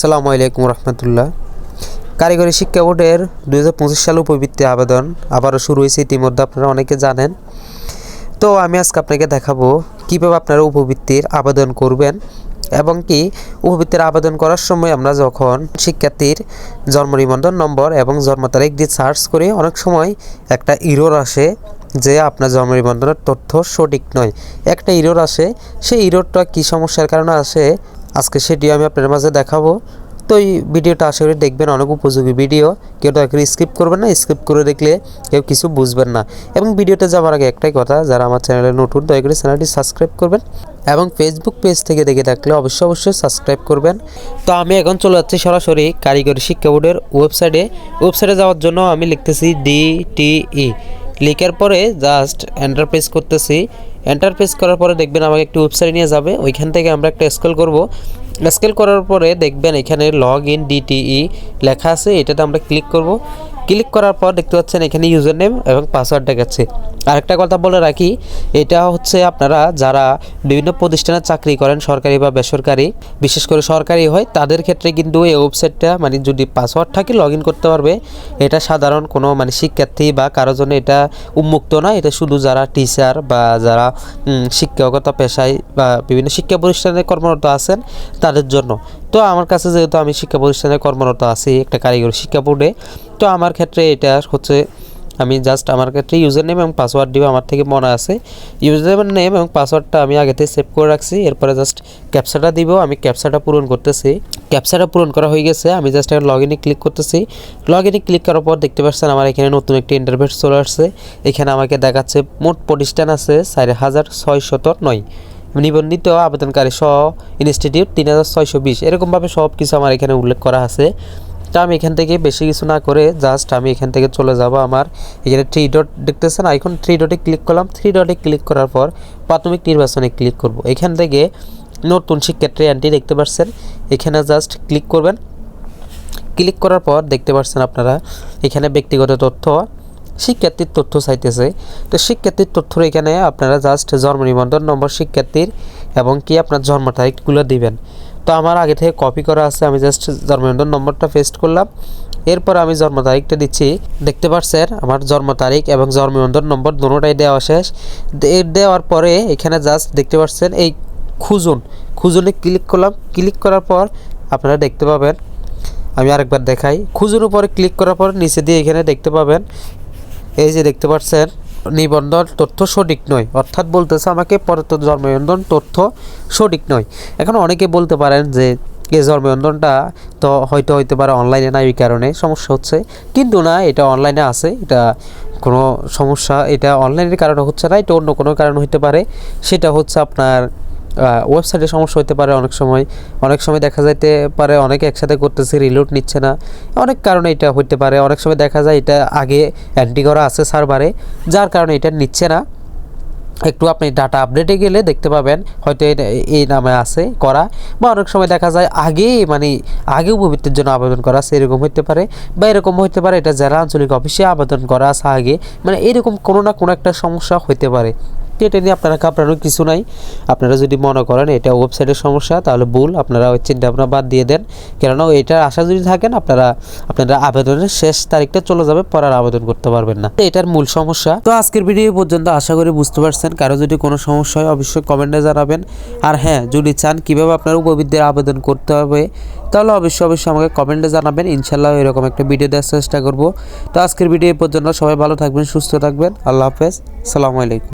সালামু আলাইকুম রহমতুল্লাহ। কারিগরি শিক্ষা বোর্ডের দুই হাজার পঁচিশ সালে উপবৃত্তি আবেদন আবারও শুরু হয়েছে ইতিমধ্যে, আপনারা অনেকে জানেন। তো আমি আজকে আপনাকে দেখাবো কীভাবে আপনারা উপবৃত্তির আবেদন করবেন এবং কি উপবৃত্তির আবেদন করার সময় আমরা যখন শিক্ষার্থীর জন্ম নিবন্ধন নম্বর এবং জন্ম তারিখ দিয়ে সার্চ করি, অনেক সময় একটা ইরোর আসে যে আপনার জন্ম নিবন্ধনের তথ্য সঠিক নয়। একটা ইরোর আসে, সেই ইরোরটা কী সমস্যার কারণে আসে? আজকে সেটি আমি আপনার মাঝে দেখাবো। তো এই ভিডিওটা আশা করি দেখবেন, অনেক উপযোগী ভিডিও। কেউ দয়া স্কিপ করবেন না, স্কিপ করে দেখলে কেউ কিছু বুঝবেন না। এবং ভিডিওটা যাওয়ার আগে একটাই কথা, যারা আমার চ্যানেলে নতুন, দয়া করে চ্যানেলটি সাবস্ক্রাইব করবেন এবং ফেসবুক পেজ থেকে দেখে থাকলে অবশ্যই অবশ্যই সাবস্ক্রাইব করবেন। তো আমি এখন চলে যাচ্ছি সরাসরি কারিগরি শিক্ষা বোর্ডের ওয়েবসাইটে ওয়েবসাইটে যাওয়ার জন্য আমি লিখতেছি ডিটিই লিখার পরে জাস্ট এন্টার করতেছি। এন্টার প্রেস করার পরে দেখবেন আমাকে একটি ওয়েবসাইট নিয়ে যাবে। ওইখান থেকে আমরা একটা স্কেল করব। স্কেল করার পরে দেখবেন এখানে লগ ইন ডিটিই লেখা আছে। এটাতে আমরা ক্লিক করব। ক্লিক করার পর দেখতে পাচ্ছেন এখানে ইউজার নেম এবং পাসওয়ার্ড দেখাচ্ছে। আরেকটা কথা বলে রাখি, এটা হচ্ছে আপনারা যারা বিভিন্ন প্রতিষ্ঠানে চাকরি করেন, সরকারি বা বেসরকারি, বিশেষ করে সরকারি হয়, তাদের ক্ষেত্রে কিন্তু এই ওয়েবসাইটটা মানে যদি পাসওয়ার্ড থাকে লগ করতে পারবে। এটা সাধারণ কোনো মানে শিক্ষার্থী বা কারোর জন্য এটা উন্মুক্ত না, এটা শুধু যারা টিচার বা যারা শিক্ষকতা পেশায় বা বিভিন্ন শিক্ষা প্রতিষ্ঠানে কর্মরত আছেন, তাদের জন্য। তো আমার কাছে যেহেতু আমি শিক্ষা প্রতিষ্ঠানে কর্মরত আছি, একটা কারিগরি শিক্ষা বোর্ডে তো আমার ক্ষেত্রে এটা হচ্ছে, আমি জাস্ট আমার ক্ষেত্রে ইউজার নেম এবং পাসওয়ার্ড দিব আমার থেকে মনে আছে। ইউজার নেম এবং পাসওয়ার্ডটা আমি আগে থেকে সেভ করে রাখছি, এরপরে জাস্ট ক্যাপচাটা দিব। আমি ক্যাপচাটা পূরণ করতেছি। ক্যাপচাটা পূরণ করা হয়ে গেছে। আমি জাস্ট এখন লগ ইনে ক্লিক করতেছি। লগ ইনে ক্লিক করার পর দেখতে পাচ্ছেন আমার এখানে নতুন একটি ইন্টারভেট চলে আসছে। এখানে আমাকে দেখাচ্ছে মোট প্রতিষ্ঠান আছে চার হাজার ছয়শত নয়। নিবন্ধিত আবেদনকারী সহ ইনস্টিটিউট তিন হাজার ছয়শো বিশ। এরকমভাবে সব কিছু আমার এখানে উল্লেখ করা আছে। তা আমি এখান থেকে বেশি কিছু না করে জাস্ট আমি এখান থেকে চলে যাব আমার এখানে থ্রি ডট দেখতেছেন? আইকন থ্রি ডটে ক্লিক করলাম। থ্রি ডটে ক্লিক করার পর প্রাথমিক নির্বাচনে ক্লিক করব। এখান থেকে নতুন শিক্ষার্থী অ্যান্টি দেখতে পাচ্ছেন। এখানে জাস্ট ক্লিক করবেন। ক্লিক করার পর দেখতে পাচ্ছেন আপনারা এখানে ব্যক্তিগত তথ্য, শিক্ষার্থীর তথ্য চাইতেছে। তো শিক্ষার্থীর তথ্য এখানে আপনারা জাস্ট জন্ম নিবন্ধন, নম্বর শিক্ষার্থীর এবং কি আপনার জন্ম তারিখগুলো দিবেন। তো আমার আগে থেকে কপি করা আছে, আমি জাস্ট জন্ম নিবন্ধন নম্বরটা পেস্ট করলাম। এরপর আমি জন্ম তারিখটা দিচ্ছি। দেখতে পাচ্ছেন, আমার জন্ম তারিখ এবং জন্ম নিবন্ধন নম্বর দুটোটাই দেওয়া শেষ। দেওয়ার পরে এখানে জাস্ট দেখতে পাচ্ছেন, এই খুঁজুন, খুঁজুনে ক্লিক করলাম। ক্লিক করার পর আপনারা দেখতে পাবেন, আমি আরেকবার দেখাই। খুঁজুর উপরে ক্লিক করার পর নিচে দিয়ে এখানে দেখতে পাবেন, এই যে দেখতে পাচ্ছেন নিবন্ধন তথ্য সঠিক নয়। অর্থাৎ বলতেছে আমাকে পরত জন্মনিবন্ধন তথ্য সঠিক নয়। এখন অনেকে বলতে পারেন যে, এই জন্মনিবন্ধনটা তো হয়তো, হইতে পারে অনলাইনে নাই ওই কারণে, সমস্যা হচ্ছে। কিন্তু না, এটা অনলাইনে আছে, এটা কোনো সমস্যা, এটা অনলাইনের কারণে হচ্ছে না, এটা অন্য কোনো কারণ হইতে পারে। সেটা হচ্ছে আপনার ওয়েবসাইটে সমস্যা হতে পারে অনেক সময়। অনেক সময় দেখা যাইতে পারে অনেকে একসাথে করতেছে রিলোড নিচ্ছে না। অনেক কারণে এটা হতে পারে। অনেক সময় দেখা যায় এটা আগে অ্যান্টি করা আছে সার্ভারে, যার কারণে এটা নিচ্ছে না। একটু আপনি ডাটা আপডেটে গেলে দেখতে পাবেন হয়তো এই নামে আছে করা। বা অনেক সময় দেখা যায় আগে মানে আগে উপবৃত্তির জন্য আবেদন করা আছে এরকম হতে পারে। বা এরকম হতে পারে এটা জেলা আঞ্চলিক অফিসে আবেদন করা আছে আগে। মানে এরকম কোনো না কোনো একটা সমস্যা হতে পারে। এটা নিয়ে আপনারা কাপড়ানোর কিছু নাই। আপনারা যদি মনে করেন এটা ওয়েবসাইটের সমস্যা, তাহলে ভুল, আপনারা ওই চিন্তা ভাবনা বাদ দিয়ে দেন। কেননা এটার আশা যদি থাকেন, আপনারা আপনারা আবেদনের শেষ তারিখটা চলে যাবে, পরে আবেদন করতে পারবেন না। এটার মূল সমস্যা। তো আজকের ভিডিও পর্যন্ত আশা করি বুঝতে পারছেন। কারও যদি কোনো সমস্যা হয়, অবশ্যই কমেন্টে জানাবেন। আর হ্যাঁ যদি চান কীভাবে আপনার উপবিদ্যার আবেদন করতে হবে, তাহলে অবশ্যই অবশ্যই আমাকে কমেন্টে জানাবেন। ইনশাল্লাহ এরকম একটা ভিডিও দেওয়ার চেষ্টা করব। তো আজকের ভিডিও পর্যন্ত সবাই ভালো থাকবেন, সুস্থ থাকবেন। আল্লাহ হাফেজ। সালামু আলাইকুম।